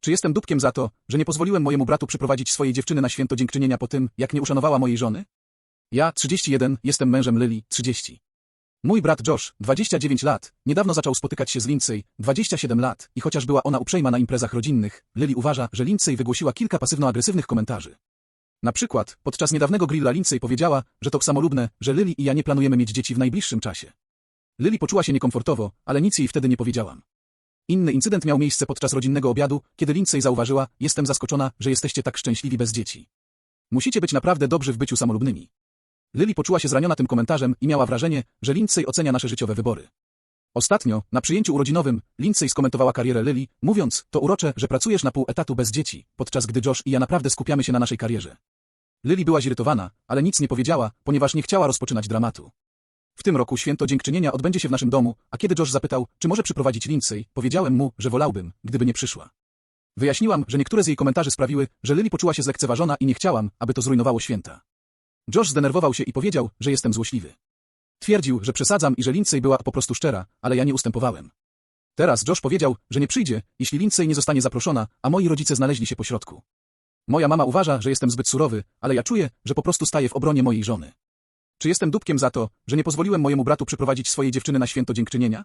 Czy jestem dupkiem za to, że nie pozwoliłem mojemu bratu przyprowadzić swojej dziewczyny na święto dziękczynienia po tym, jak nie uszanowała mojej żony? Ja, 31, jestem mężem Lily, 30. Mój brat Josh, 29 lat, niedawno zaczął spotykać się z Lindsay, 27 lat, i chociaż była ona uprzejma na imprezach rodzinnych, Lily uważa, że Lindsay wygłosiła kilka pasywno-agresywnych komentarzy. Na przykład, podczas niedawnego grilla Lindsay powiedziała, że to samolubne, że Lily i ja nie planujemy mieć dzieci w najbliższym czasie. Lily poczuła się niekomfortowo, ale nic jej wtedy nie powiedziałam. Inny incydent miał miejsce podczas rodzinnego obiadu, kiedy Lindsay zauważyła, jestem zaskoczona, że jesteście tak szczęśliwi bez dzieci. Musicie być naprawdę dobrzy w byciu samolubnymi. Lily poczuła się zraniona tym komentarzem i miała wrażenie, że Lindsay ocenia nasze życiowe wybory. Ostatnio, na przyjęciu urodzinowym, Lindsay skomentowała karierę Lily, mówiąc, to urocze, że pracujesz na pół etatu bez dzieci, podczas gdy Josh i ja naprawdę skupiamy się na naszej karierze. Lily była zirytowana, ale nic nie powiedziała, ponieważ nie chciała rozpoczynać dramatu. W tym roku święto dziękczynienia odbędzie się w naszym domu, a kiedy Josh zapytał, czy może przyprowadzić Lindsay, powiedziałem mu, że wolałbym, gdyby nie przyszła. Wyjaśniłam, że niektóre z jej komentarzy sprawiły, że Lily poczuła się zlekceważona i nie chciałam, aby to zrujnowało święta. Josh zdenerwował się i powiedział, że jestem złośliwy. Twierdził, że przesadzam i że Lindsay była po prostu szczera, ale ja nie ustępowałem. Teraz Josh powiedział, że nie przyjdzie, jeśli Lindsay nie zostanie zaproszona, a moi rodzice znaleźli się pośrodku. Moja mama uważa, że jestem zbyt surowy, ale ja czuję, że po prostu staję w obronie mojej żony. Czy jestem dupkiem za to, że nie pozwoliłem mojemu bratu przyprowadzić swojej dziewczyny na święto dziękczynienia?